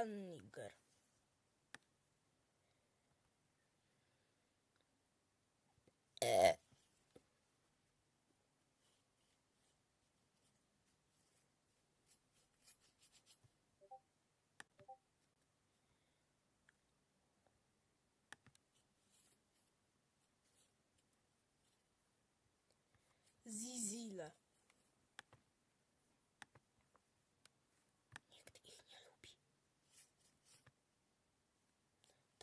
al Niger. Eh. Zizila.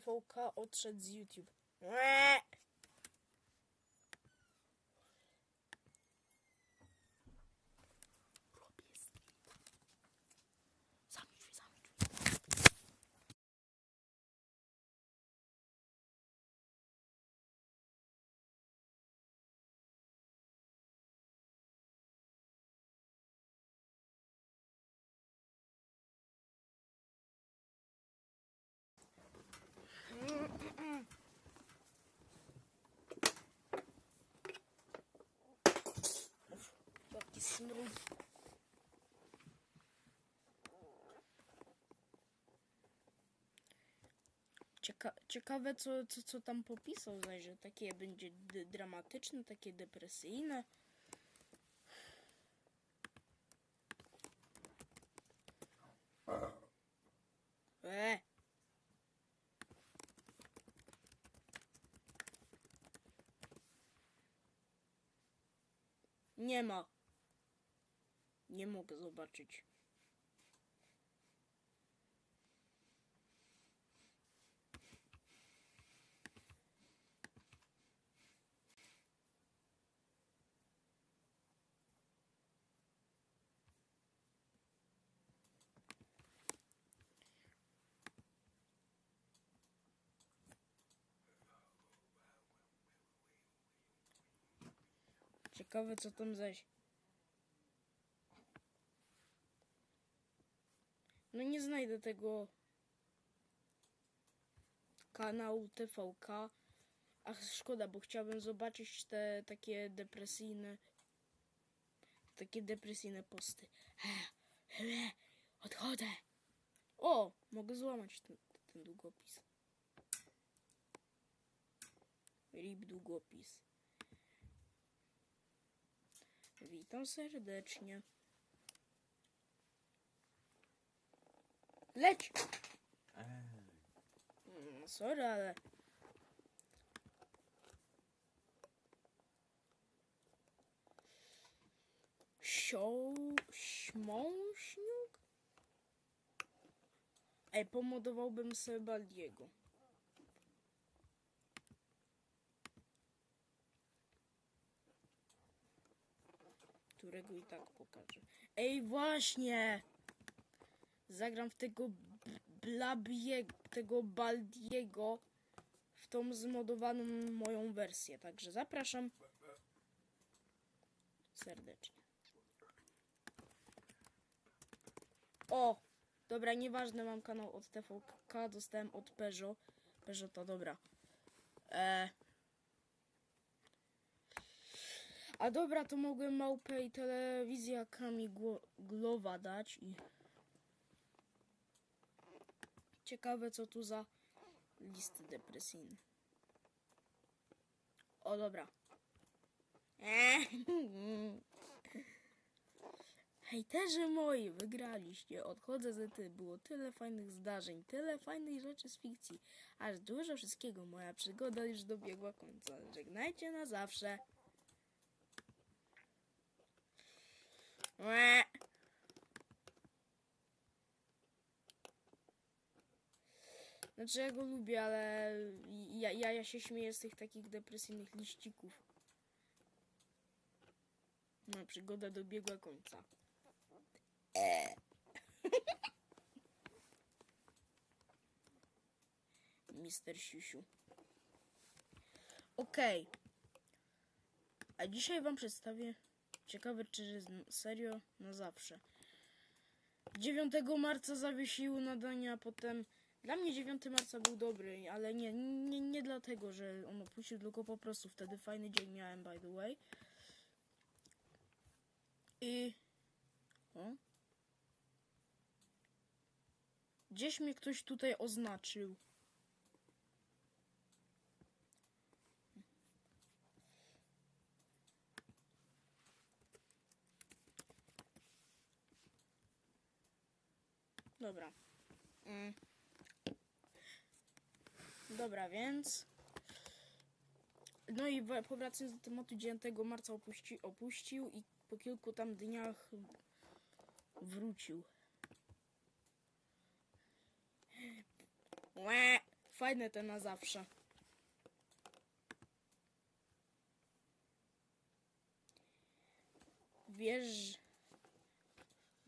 TVK odszedł z YouTube. Łe! Cieka ciekawe, co, co, co tam popisał, że takie będzie dramatyczne, takie depresyjne. E. Nie ma. Nie mogę zobaczyć. Ciekawe, co tam zaś. No nie znajdę tego kanału TVK. Ach, szkoda, bo chciałbym zobaczyć te takie depresyjne takie depresyjne posty. Odchodzę. O, mogę złamać ten, ten długopis. Rip długopis. Witam serdecznie. Leć! Mm, Sorry, ale... Sioł... Śmąśniuk? Ej, pomodowałbym sobie Baldiego. Którego i tak pokażę. Ej, właśnie! Zagram w tego Blabiego, tego Baldiego w tą zmodowaną moją wersję. Także zapraszam serdecznie. O! Dobra, nieważne, mam kanał od TVK, dostałem od Peugeot. To dobra. E... A dobra, to mogłem małpę i telewizja Kamiglowa dać i... Ciekawe, co tu za listy depresyjne. O, dobra. Hejterzy moi, wygraliście. Odchodzę ze ty. Było tyle fajnych zdarzeń, tyle fajnych rzeczy z fikcji. Aż dużo wszystkiego. Moja przygoda już dobiegła końca. Żegnajcie na zawsze. Znaczy ja go lubię, ale ja, ja, ja się śmieję z tych takich depresyjnych liścików. Moja przygoda dobiegła końca. E. Mister Siusiu. Okej. A dzisiaj wam przedstawię ciekawe czy serio na zawsze. 9 marca zawiesiły nadania, potem dla mnie 9 marca był dobry, ale nie, nie, nie dlatego, że on opuścił, tylko po prostu wtedy fajny dzień miałem by the way. I o, Gdzieś mnie ktoś tutaj oznaczył. Dobra. Mm. Dobra, więc. No i powracając do tematu 9 marca opuści, opuścił i po kilku tam dniach wrócił. Łe, fajne te na zawsze. Wiesz,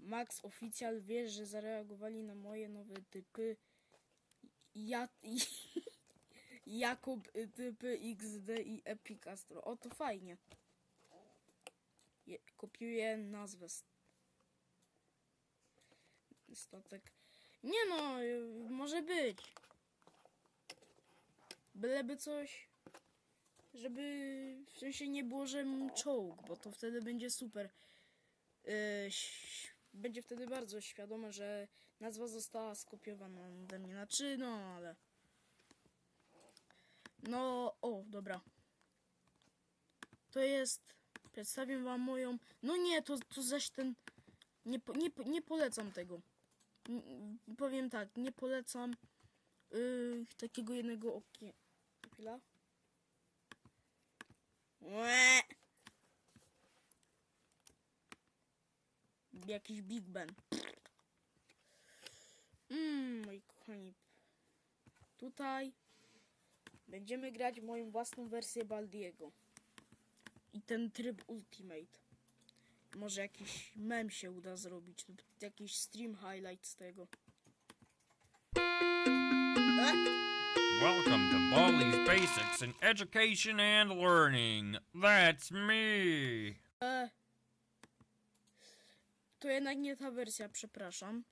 Max Oficjal wiesz, że zareagowali na moje nowe typy. Ja, Jakub y, typy XD i Epic Astro. O, to fajnie. Je, kopiuję nazwę. st- Statek. Nie no, y, może być. Byleby coś. Żeby w sensie nie było, że czołg, bo to wtedy będzie super. Yy, będzie wtedy bardzo świadome, że nazwa została skopiowana ode mnie. Znaczy, no, ale. No, o, dobra. To jest. Przedstawię wam moją. No nie, to, to zaś ten. Nie, nie, nie polecam tego. Powiem tak, nie polecam yy, takiego jednego okie. Chwila. Jakiś Big Ben. Mmm, moi kochani. Tutaj będziemy grać moją własną wersję Baldiego. I ten tryb Ultimate. Może jakiś mem się uda zrobić lub jakiś stream highlight z tego. Welcome to Baldi's Basics in Education and Learning. That's me. E, to jednak nie ta wersja, przepraszam.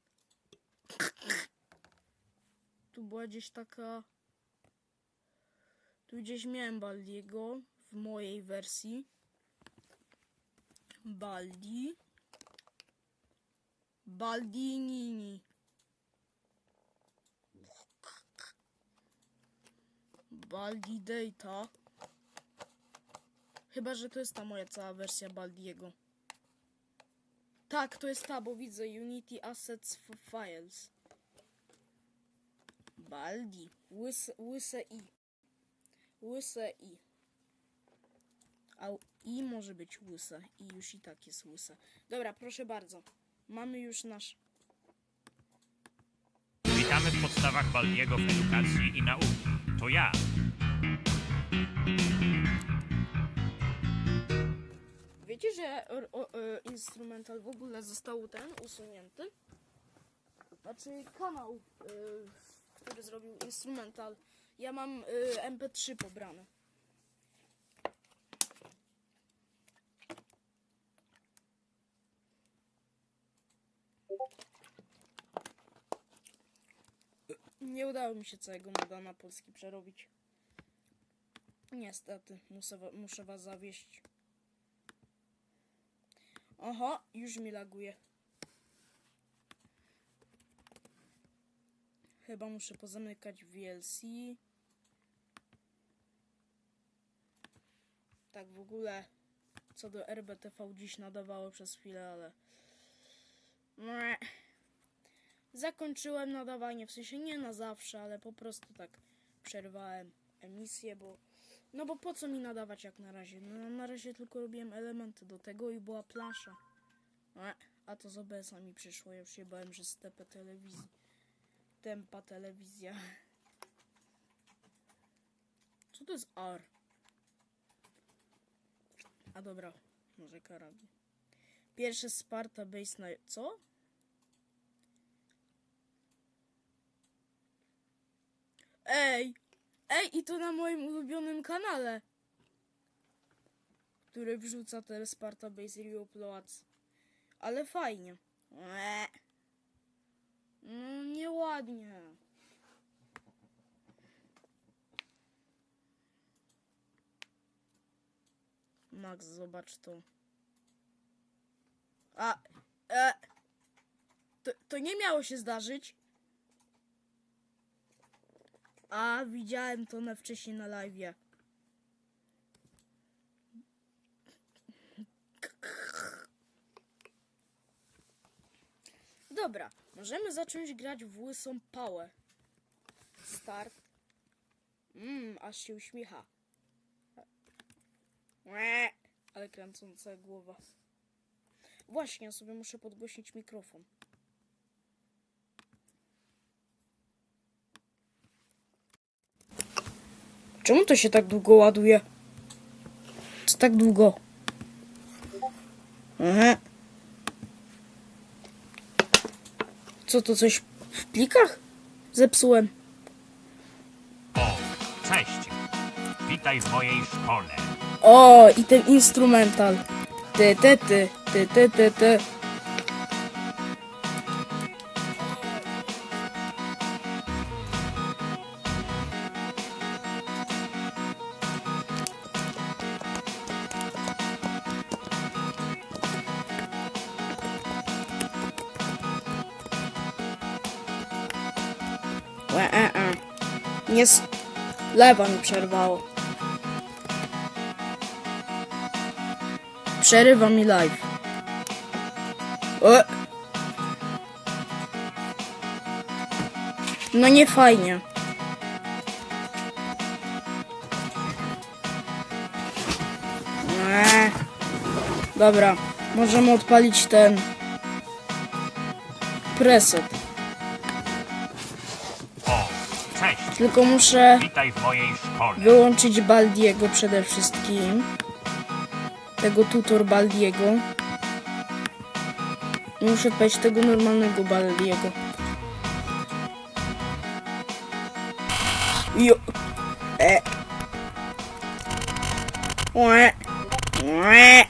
Tu była gdzieś taka. Tu gdzieś miałem Baldiego w mojej wersji. Baldi. Baldinini. Baldi Data. Chyba, że to jest ta moja cała wersja Baldiego. Tak, to jest ta, bo widzę Unity Assets Files. Baldi. Łyse, łyse i. Łyse i. A i może być łyse. I już i tak jest łyse. Dobra, proszę bardzo. Mamy już nasz... Witamy w podstawach Baldiego w edukacji i nauki. To ja. Wiecie, że o, o, e, instrumental w ogóle został ten usunięty? Znaczy kanał, e, który zrobił instrumental. Ja mam e, MP3 pobrane. Nie udało mi się całego moda na polski przerobić. Niestety, muszę, muszę was zawieść. Aha, już mi laguje. Chyba muszę pozamykać VLC. Tak w ogóle co do RBTV dziś nadawało przez chwilę, ale... Meh. Zakończyłem nadawanie, w sensie nie na zawsze, ale po prostu tak przerwałem emisję, bo... No bo po co mi nadawać jak na razie? No na razie tylko robiłem elementy do tego i była plansza. E, A to z OBS-a mi przyszło, ja już się bałem, że stepę telewizji. Tempa telewizja. Co to jest R? A dobra, może karabin. Pierwsze Sparta Base na... Co? Ej! Ej, i to na moim ulubionym kanale, który wrzuca te Sparta Base Reuploads. Ale fajnie. Eee. No nieładnie. Max, zobacz to. A, e, to, to nie miało się zdarzyć. A, widziałem to na wcześniej na live. Dobra, możemy zacząć grać w łysą pałę. Start. Mmm, aż się uśmiecha. Ale kręcąca głowa. Właśnie, ja sobie muszę podgłośnić mikrofon. Czemu to się tak długo ładuje? Co tak długo? Aha. Co to coś w plikach? Zepsułem. O, cześć. Witaj w mojej szkole. O, i ten instrumental. Ty, ty, ty, ty, ty, ty, ty. Łe, e, e. Nie s... Lewa mi przerwało. Przerywa mi live. E. No nie fajnie. Eee. Dobra, możemy odpalić ten preset. Tylko muszę wyłączyć Baldiego przede wszystkim. Tego tutor Baldiego. Muszę odpalić tego normalnego Baldiego. Jo. E. Łe. Łe.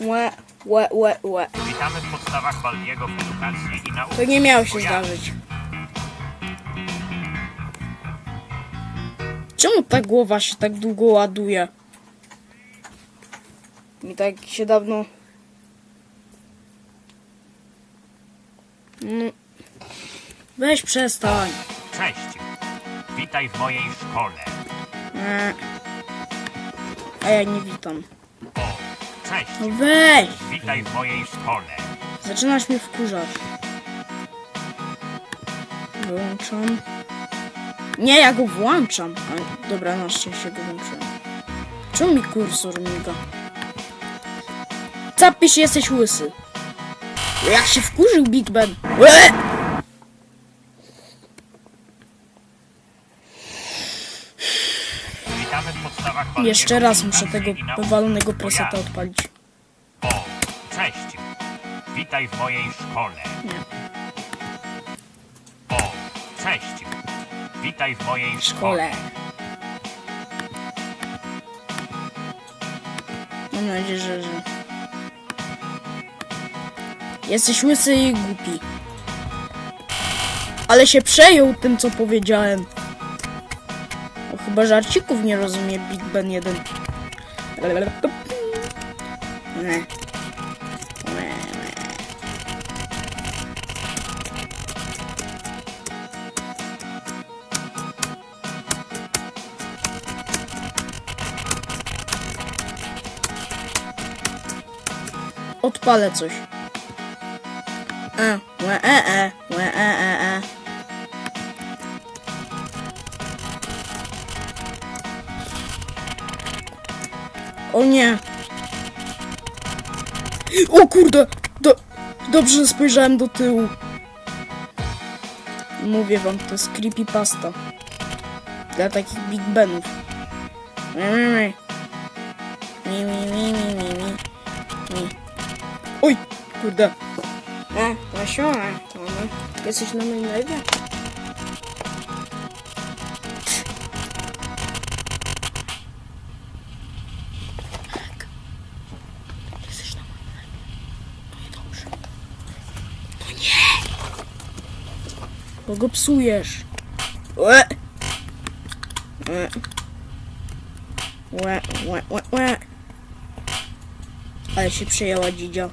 Łe, łe, łe, łe. Witamy w podstawach Baldiego w edukacji i nauce. To nie miało się zdarzyć. Czemu ta głowa się tak długo ładuje? Mi tak się dawno... No. Weź przestań. Cześć. Witaj w mojej szkole. Nie. A ja nie witam. O, cześć. No weź! Witaj w mojej szkole. Zaczynasz mnie wkurzać. Wyłączam. Nie, ja go włączam. A, dobra, na szczęście go włączyłem. Czemu mi kursor miga? Zapisz, jesteś łysy. Jak się wkurzył Big Ben. Jeszcze raz muszę tego powalonego preseta odpalić. Witaj w mojej szkole. Nie. O, cześć. Witaj w mojej W szkole. Mam nadzieję, że, że... Jesteś łysy i głupi. Ale się przejął tym, co powiedziałem. O, chyba żarcików nie rozumie Big Ben 1. Nie. Nie, nie. Odpalę coś. E, łe, e, e, łe, e, e, e. O nie. O kurde! Do, dobrze spojrzałem do tyłu. Mówię wam, to jest creepypasta. Dla takich Big Benów. Mi, mi, mi, mi, mi, mi, mi. mi. Kurde. E, jesteś na moim live? Jesteś na moim live. No dobrze. No nie! Bo go psujesz. Łe! Łe. Łe, łe, łe, łe. Ale się przejęła dzidzia.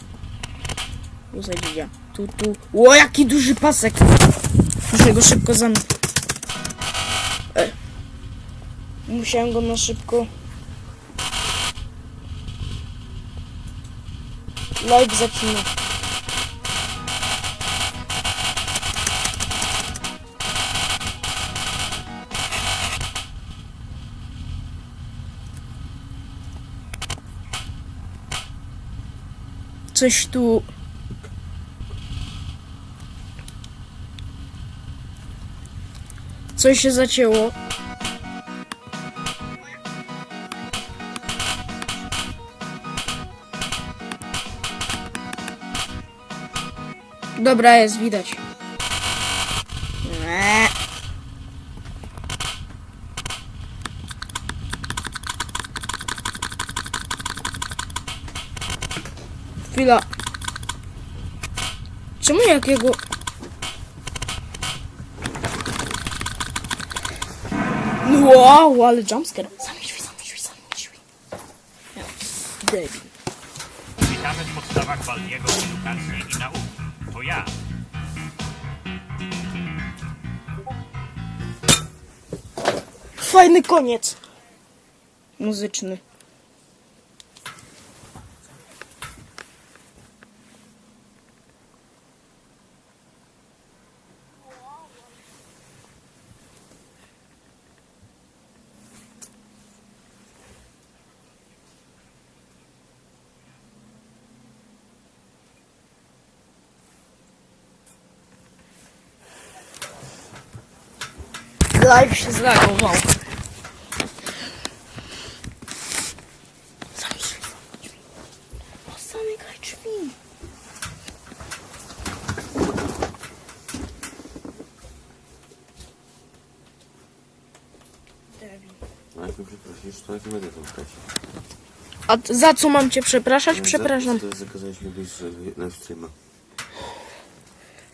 Usadzić ja. Tu, tu. O, jaki duży pasek! Muszę go szybko zam... E. Musiałem go na szybko... Live zaczyna. Coś tu... Coś się zacięło. Dobra, jest widać. Eee. Chwila. Czemu jakiego... Wow, ale jumpscare. Zamknij drzwi, zamknij drzwi, zamknij drzwi. Ja, Debil. Witamy w podstawach Baldiego Edukacji i Nauki. To ja. Fajny koniec. Muzyczny. Live się zlagował. No, zamykaj drzwi. No jak mnie przeprosisz, to jak będę tam stać. A t- za co mam cię przepraszać? Przepraszam. Za, zakazałeś mi wyjść z- na streama.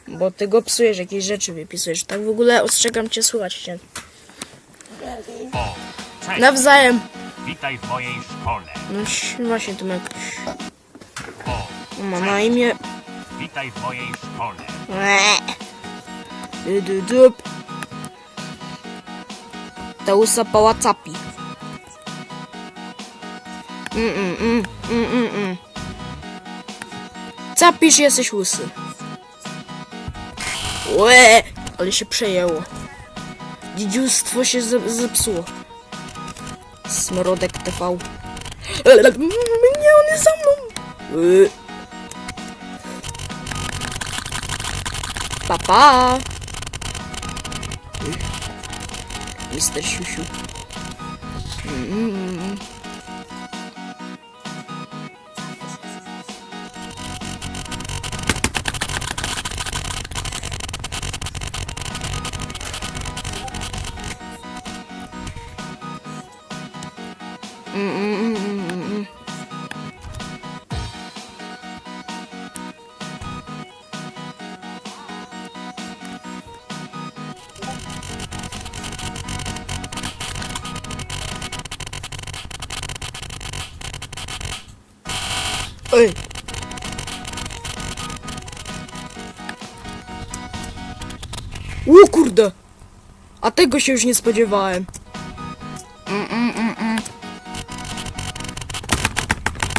Bo ty go psujesz, jakieś rzeczy wypisujesz. Tak w ogóle ostrzegam cię, słuchać cię. O, cześć. Nawzajem. Witaj w mojej szkole. No właśnie tu ma jakoś... O, Ma na imię... witaj w mojej szkole. Eee. Du, du, dup. Ta łysa pałacapi. Mm, mm, mm, mm, mm, mm. Capisz, jesteś łysy. Łe, ale się przejęło. Dziedziustwo się ze- zepsuło. Smrodek TV. Nie, on jest za mną. Łe. Pa, pa. Mister Siusiu. Mm. Mm! O kurde! A tego się już nie spodziewałem.